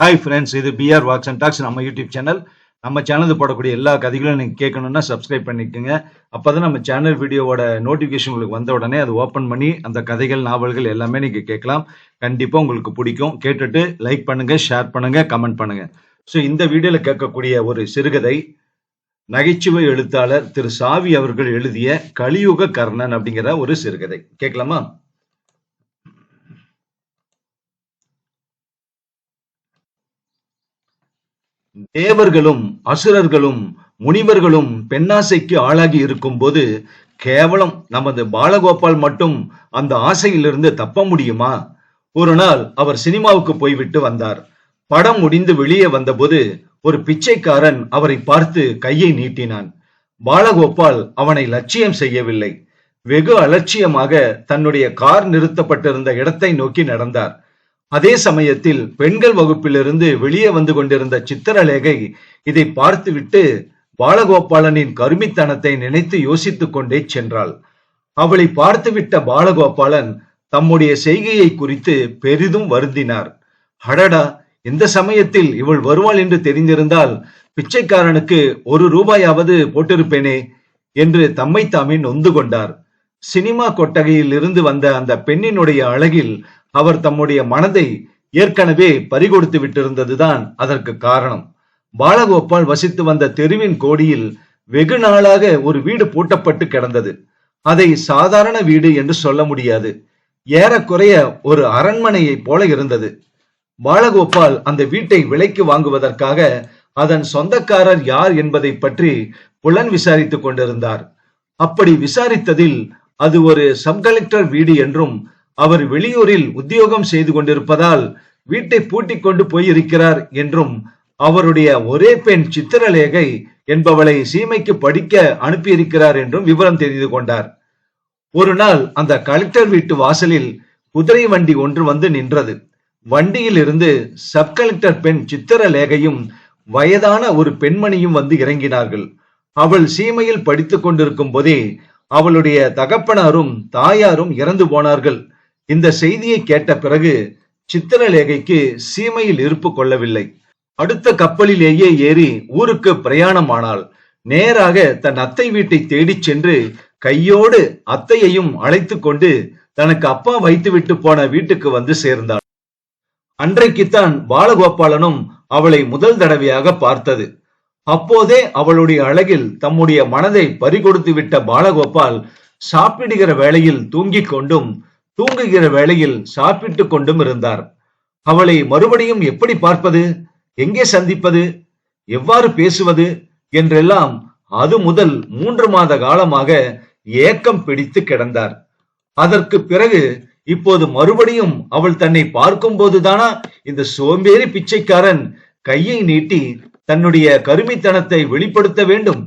Hi friends இது PR walks and talks நம்ம YouTube channel நம்ம சேனல் போடக்கூடிய எல்லா கதைகளும் நீங்கள் கேட்கணும்னா சப்ஸ்கிரைப் பண்ணிக்கோங்க. அப்போ தான் நம்ம சேனல் வீடியோவோட நோட்டிஃபிகேஷன் உங்களுக்கு வந்த உடனே அது ஓப்பன் பண்ணி அந்த கதைகள் நாவல்கள் எல்லாமே நீங்கள் கேட்கலாம். கண்டிப்பாக உங்களுக்கு பிடிக்கும். கேட்டுட்டு லைக் பண்ணுங்கள் ஷேர் பண்ணுங்கள் கமெண்ட் பண்ணுங்கள் ஸோ இந்த வீடியோவில் கேட்கக்கூடிய ஒரு சிறுகதை நகைச்சுவை எழுத்தாளர் திரு சாவி அவர்கள் எழுதிய கலியுக கர்ணன் அப்படிங்கிற ஒரு சிறுகதை. கேட்கலாமா? தேவர்களும் அசுரர்களும் முனிவர்களும் பெண்ணாசைக்கு ஆளாகி இருக்கும்போது கேவலம் நமது பாலகோபால் மட்டும் அந்த ஆசையிலிருந்து தப்ப முடியுமா? ஒரு நாள் அவர் சினிமாவுக்கு போய்விட்டு வந்தார். படம் முடிந்து வெளியே வந்தபோது ஒரு பிச்சைக்காரன் அவரை பார்த்து கையை நீட்டினான். பாலகோபால் அவனை லட்சியம் செய்யவில்லை. வெகு அலட்சியமாக தன்னுடைய கார் நிறுத்தப்பட்டிருந்த இடத்தை நோக்கி நடந்தார். அதே சமயத்தில் பெண்கள் வகுப்பிலிருந்து வெளியே வந்து கொண்டிருந்த சித்திரலேகை இதை பார்த்துவிட்டு பாலகோபாலனின் கருமித்தனத்தை நினைத்து யோசித்துக் கொண்டே சென்றாள். அவளை பார்த்துவிட்ட பாலகோபாலன் தம்முடைய செய்கையை குறித்து பெரிதும் வருந்தினார். அடடா! இந்த சமயத்தில் இவள் வருவாள் என்று தெரிந்திருந்தால் பிச்சைக்காரனுக்கு ஒரு ரூபாயாவது போட்டிருப்பேனே என்று தம்மை தாமே நொந்து கொண்டார். சினிமா கொட்டகையில் இருந்து வந்த அந்த பெண்ணினுடைய அழகில் அவர் தம்முடைய மனதை ஏற்கனவே பறிகொடுத்து விட்டிருந்ததுதான் அதற்கு காரணம். பாலகோபால் வசித்து வந்த தெருவின் கோடியில் வெகு நாளாக ஒரு வீடு பூட்டப்பட்டு கிடந்தது. அதை சாதாரண வீடு என்று சொல்ல முடியாது. ஏறக்குறைய ஒரு அரண்மனையை போல இருந்தது. பாலகோபால் அந்த வீட்டை விலைக்கு வாங்குவதற்காக அதன் சொந்தக்காரர் யார் என்பதை பற்றி புலன் விசாரித்துக் கொண்டிருந்தார். அப்படி விசாரித்ததில் அது ஒரு சப் கலெக்டர் வீடு என்றும் அவர் வெளியூரில் உத்தியோகம் செய்து கொண்டிருப்பதால் வீட்டை பூட்டிக் கொண்டு போயிருக்கிறார் என்றும் அவருடைய ஒரே பெண் சித்திரலேகை என்பவளை சீமைக்கு படிக்க அனுப்பியிருக்கிறார் என்றும் விவரம் தெரிந்து கொண்டார். ஒரு நாள் அந்த கலெக்டர் வீட்டு வாசலில் குதிரை வண்டி ஒன்று வந்து நின்றது. வண்டியில் இருந்து சப் கலெக்டர் பெண் சித்திரலேகையும் வயதான ஒரு பெண்மணியும் வந்து இறங்கினார்கள். அவள் சீமையில் படித்துக் கொண்டிருக்கும் போதே அவளுடைய தகப்பனாரும் தாயாரும் இறந்து போனார்கள். இந்த செய்தியை கேட்ட பிறகு சித்திரலேகைக்கு சீமையில் இருப்பு கொள்ளவில்லை. அடுத்த கப்பலிலேயே ஏறி ஊருக்கு பிரயாணமானாள். நேராக தன் அத்தை வீட்டை தேடிச் சென்று கையோடு அத்தையையும் அழைத்து கொண்டு தனக்கு அப்பா வைத்துவிட்டு போன வீட்டுக்கு வந்து சேர்ந்தாள். அன்றைக்குத்தான் பாலகோபாலனும் அவளை முதல் தடவையாக பார்த்தது. அப்போதே அவளுடைய அழகில் தம்முடைய மனதை பறிகொடுத்து விட்ட பாலகோபால் சாப்பிடுகிற வேளையில் தூங்கிக் கொண்டும் தூங்குகிற வேளையில் சாப்பிட்டு கொண்டும் இருந்தார். அவளை மறுபடியும் எப்படி பார்ப்பது? எங்கே சந்திப்பது? எவ்வாறு பேசுவது? என்றெல்லாம் அது முதல் மூன்று மாத காலமாக ஏக்கம் பிடித்து கிடந்தார். அதற்கு பிறகு இப்போது மறுபடியும் அவள் தன்னை பார்க்கும் போதுதானா? இந்த சோம்பேறி பிச்சைக்காரன் கையை நீட்டி தன்னுடைய கருமித்தனத்தை வெளிப்படுத்த வேண்டும்.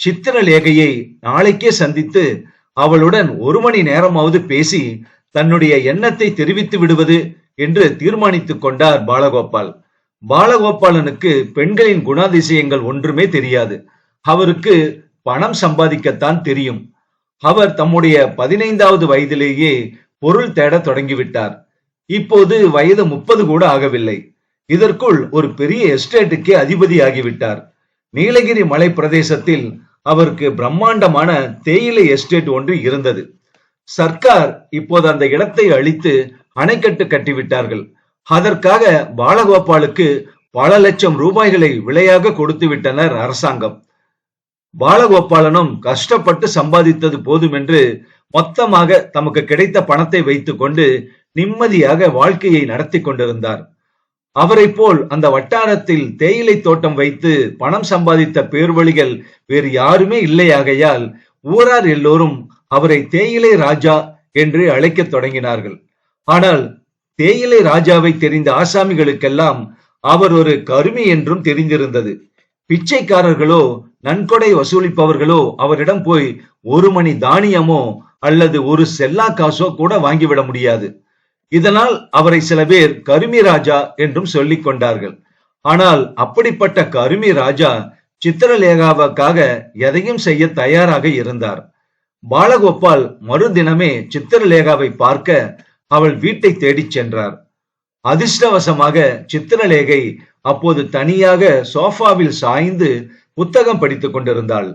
சித்திரலேகையை நாளைக்கே சந்தித்து அவளுடன் ஒரு மணி நேரமாவது பேசி தன்னுடைய எண்ணத்தை தெரிவித்து விடுவது என்று தீர்மானித்துக் கொண்டார் பாலகோபால். பாலகோபாலனுக்கு பெண்களின் குணாதிசயங்கள் ஒன்றுமே தெரியாது. அவருக்கு பணம் சம்பாதிக்கத்தான் தெரியும். அவர் தம்முடைய பதினைந்தாவது வயதிலேயே பொருள் தேட தொடங்கிவிட்டார். இப்போது வயது முப்பது கூட ஆகவில்லை. இதற்குள் ஒரு பெரிய எஸ்டேட்டுக்கே அதிபதி ஆகிவிட்டார் நீலகிரி மலை பிரதேசத்தில் அவருக்கு பிரம்மாண்டமான தேயிலை எஸ்டேட் ஒன்று இருந்தது. சர்க்கார் இப்போது அந்த இடத்தை அழித்து அணைக்கட்டு கட்டிவிட்டார்கள். அதற்காக பாலகோபாலுக்கு பல லட்சம் ரூபாய்களை விலையாக கொடுத்து விட்டனர் அரசாங்கம். பாலகோபாலனும் கஷ்டப்பட்டு சம்பாதித்தது போதும் என்று மொத்தமாக தமக்கு கிடைத்த பணத்தை வைத்துக்கொண்டு நிம்மதியாக வாழ்க்கையை நடத்தி கொண்டிருந்தார். அவரை போல் அந்த வட்டாரத்தில் தேயிலை தோட்டம் வைத்து பணம் சம்பாதித்த பேர்வழிகள் வேறு யாருமே இல்லையாகையால் ஊரார் எல்லோரும் அவரை தேயிலை ராஜா என்று அழைக்கத் தொடங்கினார்கள். ஆனால் தேயிலை ராஜாவை தெரிந்த ஆசாமிகளுக்கெல்லாம் அவர் ஒரு கருமி என்றும் தெரிந்திருந்தது. பிச்சைக்காரர்களோ நன்கொடை வசூலிப்பவர்களோ அவரிடம் போய் ஒரு மணி தானியமோ அல்லது ஒரு செல்லா காசோ கூட வாங்கிவிட முடியாது. இதனால் அவரை சில பேர் கருமி ராஜா என்றும் சொல்லிக் கொண்டார்கள். ஆனால் அப்படிப்பட்ட கருமி ராஜா சித்திரலேகாவுக்காக எதையும் செய்ய தயாராக இருந்தார். பாலகோபால் மறுதினமே சித்திரலேகாவை பார்க்க அவள் வீட்டை தேடிச் சென்றார். அதிர்ஷ்டவசமாக சித்திரலேகை அப்போது தனியாக சோஃபாவில் சாய்ந்து புத்தகம் படித்துக் கொண்டிருந்தாள்.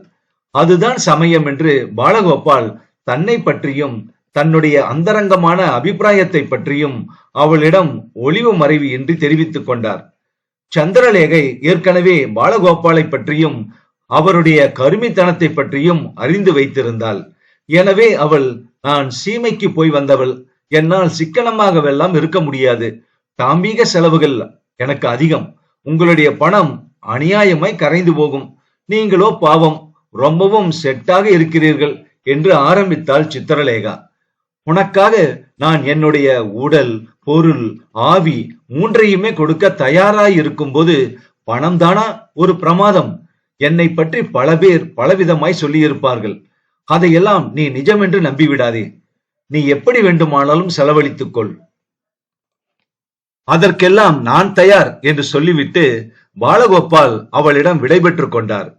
அதுதான் சமயம் என்று பாலகோபால் தன்னை பற்றியும் தன்னுடைய அந்தரங்கமான அபிப்பிராயத்தை பற்றியும் அவளிடம் ஒளிவு மறைவு என்று தெரிவித்துக் கொண்டார். சந்திரலேகை ஏற்கனவே பாலகோபாலை பற்றியும் அவருடைய கருமித்தனத்தை பற்றியும் அறிந்து வைத்திருந்தாள். எனவே அவள் நான் சீமைக்கு போய் வந்தவள். என்னால் சிக்கனமாகவெல்லாம் இருக்க முடியாது. தாம்பீக செலவுகள் எனக்கு அதிகம். உங்களுடைய பணம் அநியாயமாய் கரைந்து போகும். நீங்களோ பாவம் ரொம்பவும் செட்டாக இருக்கிறீர்கள் என்று ஆரம்பித்தாள் சித்திரலேகா. உனக்காக நான் என்னுடைய உடல் பொருள் ஆவி மூன்றையுமே கொடுக்க தயாராய் இருக்கும்போது பணம் தானா ஒரு பிரமாதம். என்னை பற்றி பல பேர் பலவிதமாய் சொல்லியிருப்பார்கள். அதையெல்லாம் நீ நிஜம் என்று நம்பிவிடாதே. நீ எப்படி வேண்டுமானாலும் செலவழித்துக் கொள் அதற்கெல்லாம் நான் தயார் என்று சொல்லிவிட்டு பாலகோபால் அவளிடம் விடைபெற்றுக் கொண்டார்.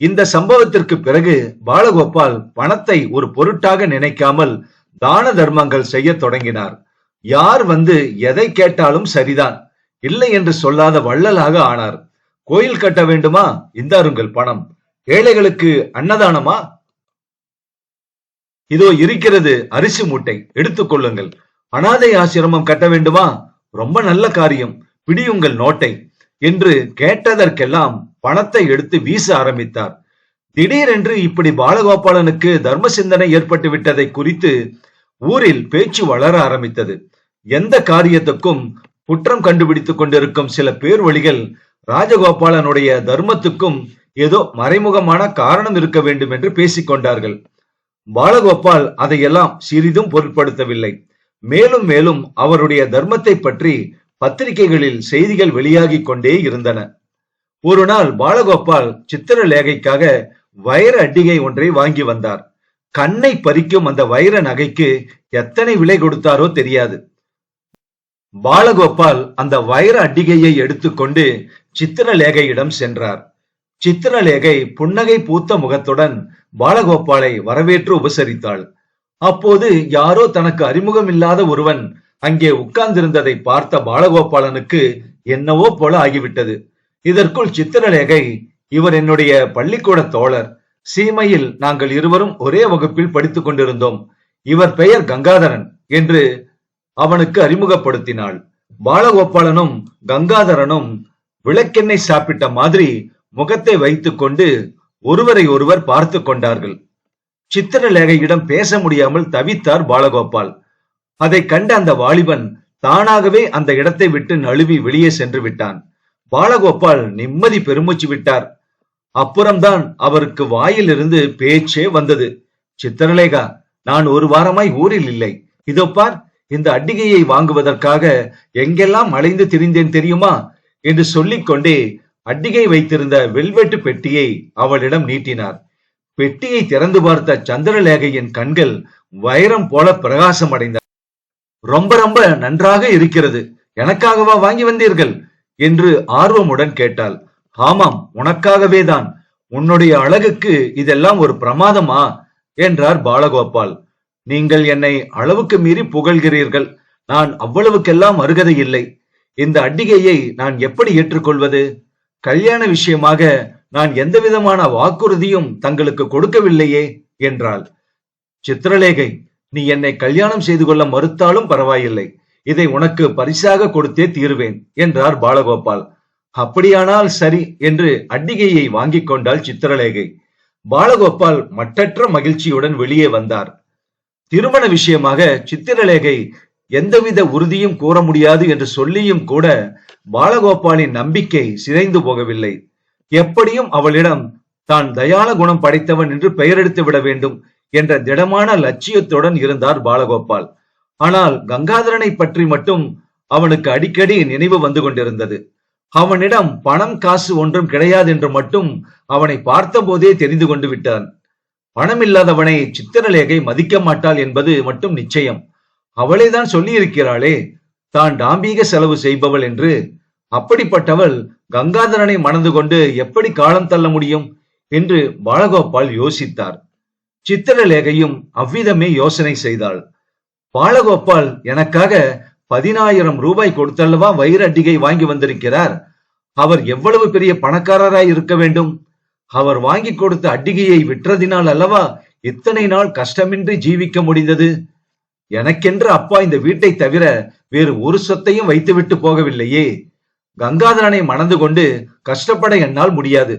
இந்த சம்பவத்திற்கு பிறகு பாலகோபால் பணத்தை ஒரு பொருட்டாக நினைக்காமல் தான தர்மங்கள் செய்ய தொடங்கினார். யார் வந்து எதை கேட்டாலும் சரிதான். இல்லை என்று சொல்லாத வள்ளலாக ஆனார். கோயில் கட்ட வேண்டுமா? இந்தாருங்கள் பணம். ஏழைகளுக்கு அன்னதானமா? இதோ இருக்கிறது அரிசி மூட்டை. எடுத்துக்கொள்ளுங்கள் அனாதை ஆசிரமம் கட்ட வேண்டுமா? ரொம்ப நல்ல காரியம். பிடியுங்கள் நோட்டை. என்று கேட்டதற்கெல்லாம் பணத்தை எடுத்து வீச ஆரம்பித்தார். திடீரென்று இப்படி பாலகோபாலனுக்கு தர்ம சிந்தனை ஏற்பட்டு விட்டதை குறித்து ஊரில் பேச்சு வளர ஆரம்பித்தது. எந்த காரியத்துக்கும் குற்றம் கண்டுபிடித்துக் கொண்டிருக்கும் சில பேர் வழிகள் ராஜகோபாலனுடைய தர்மத்துக்கும் ஏதோ மறைமுகமான காரணம் இருக்க வேண்டும் என்று பேசிக் கொண்டார்கள். பாலகோபால் அதையெல்லாம் சிறிதும் பொருட்படுத்தவில்லை. மேலும் மேலும் அவருடைய தர்மத்தை பற்றி பத்திரிகைகளில் செய்திகள் வெளியாகிக் கொண்டே இருந்தன. ஒரு நாள் பாலகோபால் சித்திரலேகைக்காக வைர அட்டிகை ஒன்றை வாங்கி வந்தார். கண்ணை பறிக்கும் அந்த வைர நகைக்கு எத்தனை விலை கொடுத்தாரோ தெரியாது. பாலகோபால் அந்த வைர அட்டிகையை எடுத்துக்கொண்டு சித்திரலேகையிடம் சென்றார். சித்திரலேகை புன்னகை பூத்த முகத்துடன் பாலகோபாலை வரவேற்று உபசரித்தாள். அப்போது யாரோ தனக்கு அறிமுகம் இல்லாத ஒருவன் அங்கே உட்கார்ந்திருந்ததை பார்த்த பாலகோபாலனுக்கு என்னவோ போல ஆகிவிட்டது. இதற்குள் சித்திரலேகை இவர் என்னுடைய பள்ளிக்கூட தோழர். சீமையில் நாங்கள் இருவரும் ஒரே வகுப்பில் படித்துக் கொண்டிருந்தோம். இவர் பெயர் கங்காதரன் என்று அவனுக்கு அறிமுகப்படுத்தினாள். பாலகோபாலனும் கங்காதரனும் விளக்கெண்ணெய் சாப்பிட்ட மாதிரி முகத்தை வைத்துக்கொண்டு ஒருவரை ஒருவர் பார்த்து கொண்டார்கள். சித்திரலேகையிடம் பேச முடியாமல் தவித்தார் பாலகோபால். அதை கண்ட அந்த வாலிபன் தானாகவே அந்த இடத்தை விட்டு நழுவி வெளியே சென்று விட்டான். பாலகோபால் நிம்மதி பெருமூச்சு விட்டார். அப்புறம்தான் அவருக்கு வாயிலிருந்து பேச்சே வந்தது. சித்திரலேகா நான் ஒரு வாரமாய் ஊரில் இல்லை. இதோ பார் இந்த அட்டிகையை வாங்குவதற்காக எங்கெல்லாம் அலைந்து திரிந்தேன் தெரியுமா? என்று சொல்லிக்கொண்டே அட்டிகை வைத்திருந்த வெல்வெட்டு பெட்டியை அவளிடம் நீட்டினார். பெட்டியை திறந்து பார்த்த சந்திரலேகையின் கண்கள் வைரம் போல பிரகாசம் அடைந்தார் ரொம்ப ரொம்ப நன்றாக இருக்கிறது. எனக்காகவா வாங்கி வந்தீர்கள்? என்று ஆர்வமுடன் கேட்டாள். ஆமாம் உனக்காகவே தான் உன்னுடைய அழகுக்கு இதெல்லாம் ஒரு பிரமாதமா? என்றார் பாலகோபால். நீங்கள் என்னை அளவுக்கு மீறி புகழ்கிறீர்கள். நான் அவ்வளவுக்கெல்லாம் அருகதை இல்லை இந்த அட்டிகையை நான் எப்படி ஏற்றுக்கொள்வது? கல்யாண விஷயமாக நான் எந்த விதமான வாக்குறுதியும் தங்களுக்கு கொடுக்கவில்லையே என்றாள். சித்திரலேகை நீ என்னை கல்யாணம் செய்து கொள்ள மறுத்தாலும் பரவாயில்லை. இதை உனக்கு பரிசாக கொடுத்தே தீருவேன் என்றார் பாலகோபால். அப்படியானால் சரி என்று அட்டிகையை வாங்கிக் கொண்டாள் சித்திரலேகை. பாலகோபால் மட்டற்ற மகிழ்ச்சியுடன் வெளியே வந்தார். திருமண விஷயமாக சித்திரலேகை எந்தவித உறுதியும் கூற முடியாது என்று சொல்லியும் கூட பாலகோபாலின் நம்பிக்கை சிதைந்து போகவில்லை. எப்படியும் அவளிடம் தான் தயால குணம் படைத்தவன் என்று பெயரெடுத்து விட வேண்டும் என்ற திடமான லட்சியத்துடன் இருந்தார் பாலகோபால். ஆனால் கங்காதரனை பற்றி மட்டும் அவனுக்கு அடிக்கடி நினைவு வந்து கொண்டிருந்தது. அவனிடம் பணம் காசு ஒன்றும் கிடையாது என்று மட்டும் அவனை பார்த்த போதே தெரிந்து கொண்டு விட்டான். பணம் இல்லாதவனை சித்திரலேகை மதிக்க மாட்டாள் என்பது மட்டும் நிச்சயம். அவளேதான் சொல்லி இருக்கிறாளே தான் டாம்பீக செலவு செய்பவள் என்று. அப்படிப்பட்டவள் கங்காதரனை மணந்து கொண்டு எப்படி காலம் தள்ள முடியும் என்று பாலகோபால் யோசித்தார். சித்திரலேகையும் அவ்விதமே யோசனை செய்தாள். பாலகோபால் எனக்காக பதினாயிரம் ரூபாய் கொடுத்தல்லவா வயிறு அடிகை வாங்கி வந்திருக்கிறார். அவர் எவ்வளவு பெரிய பணக்காரராய் இருக்க வேண்டும்? அவர் வாங்கி கொடுத்த அட்டிகையை விற்றதினால் அல்லவா இத்தனை நாள் கஷ்டமின்றி ஜீவிக்க முடிந்தது? எனக்கென்று அப்பா இந்த வீட்டை தவிர வேறு ஒரு சொத்தையும் வைத்துவிட்டு போகவில்லையே. கங்காதரனை மணந்து கொண்டு கஷ்டப்பட என்னால் முடியாது.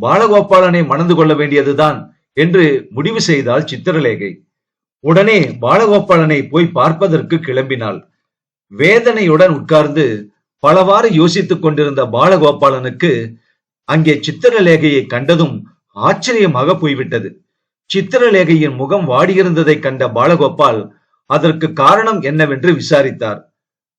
பாலகோபாலனை மணந்து கொள்ள வேண்டியதுதான் என்று முடிவு செய்தாள் சித்திரலேகை. உடனே பாலகோபாலனை போய் பார்ப்பதற்கு கிளம்பினாள். வேதனையுடன் உட்கார்ந்து பலவாறு யோசித்துக் கொண்டிருந்த பாலகோபாலனுக்கு அங்கே சித்திரலேகையை கண்டதும் ஆச்சரியமாக போய்விட்டது. சித்திரலேகையின் முகம் வாடியிருந்ததை கண்ட பாலகோபால் அதற்கு காரணம் என்னவென்று விசாரித்தார்.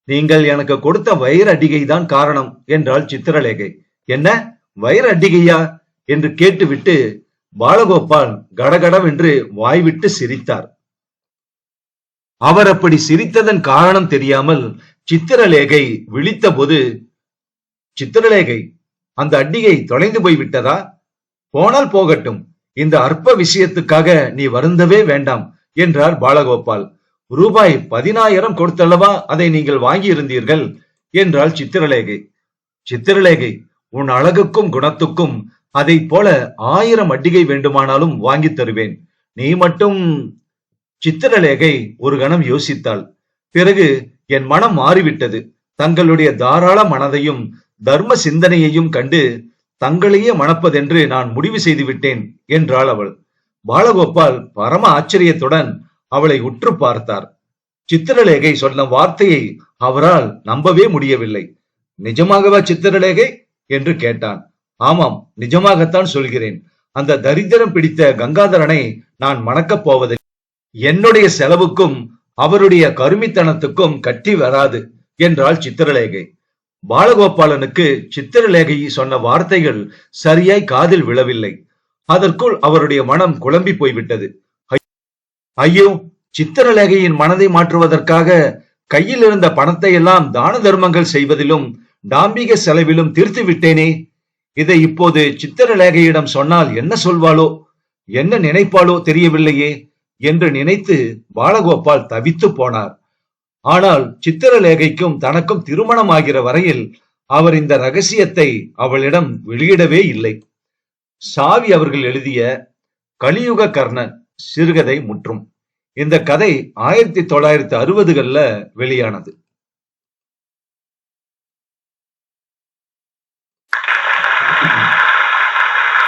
நீங்கள் எனக்கு கொடுத்த வைர அடிகை தான் காரணம் என்றாள் சித்திரலேகை. என்ன? வைர அடிகையா? என்று கேட்டுவிட்டு பாலகோபால் கடகடவென்று வாய்விட்டு சிரித்தார். அவர் அப்படி சிரித்ததன் காரணம் தெரியாமல் சித்திரலேகை விழித்தபோது சித்திரலேகை அந்த அட்டிகை தொலைந்து போய் விட்டதா? போனால் போகட்டும். இந்த அற்ப விஷயத்துக்காக நீ வருந்தவே வேண்டாம் என்றார் பாலகோபால். ரூபாய் பதினாயிரம் கொடுத்தல்லவா அதை நீங்கள் வாங்கி இருந்தீர்கள் என்றாள் சித்திரலேகை. சித்திரலேகை உன் அழகுக்கும் குணத்துக்கும் அதை போல ஆயிரம் அட்டிகை வேண்டுமானாலும் வாங்கி தருவேன். நீ மட்டும் சித்திரலேகை ஒரு கணம் யோசித்தாள். பிறகு என் மனம் மாறிவிட்டது. தங்களுடைய தாராள மனதையும் தர்ம சிந்தனையையும் கண்டு தங்களையே மணப்பதென்று நான் முடிவு செய்து விட்டேன் என்றாள் அவள். பாலகோபால் பரம ஆச்சரியத்துடன் அவளை உற்று பார்த்தார். சித்திரலேகை சொன்ன வார்த்தையை அவரால் நம்பவே முடியவில்லை. நிஜமாகவா சித்திரலேகை? என்று கேட்டான். ஆமாம் நிஜமாகத்தான் சொல்கிறேன். அந்த தரித்திரம் பிடித்த கங்காதரனை நான் மணக்கப் போவதில்லை. என்னுடைய செலவுக்கும் அவருடைய கருமித்தனத்துக்கும் கட்டி வராது என்றாள் சித்திரலேகை. பாலகோபாலனுக்கு சித்திரலேகை சொன்ன வார்த்தைகள் சரியாய் காதில் விழவில்லை. அதற்குள் அவருடைய மனம் குழம்பி போய்விட்டது. ஐயோ சித்திரலேகையின் மனதை மாற்றுவதற்காக கையில் இருந்த பணத்தை எல்லாம் தான தர்மங்கள் செய்வதிலும் டாம்பிக செலவிலும் தீர்த்து விட்டேனே. இதை இப்போது சித்திரலேகையிடம் சொன்னால் என்ன சொல்வாளோ என்ன நினைப்பாளோ தெரியவில்லையே. என்று நினைத்து பாலகோபால் தவித்து போனார். ஆனால் சித்திரலேகைக்கும் தனக்கும் திருமணமாகிற வரையில் அவர் இந்த ரகசியத்தை அவளிடம் வெளியிடவே இல்லை. சாவி அவர்கள் எழுதிய கலியுக கர்ணன் சிறுகதை முற்றும். இந்த கதை ஆயிரத்தி தொள்ளாயிரத்தி அறுபதுகள்ல வெளியானது.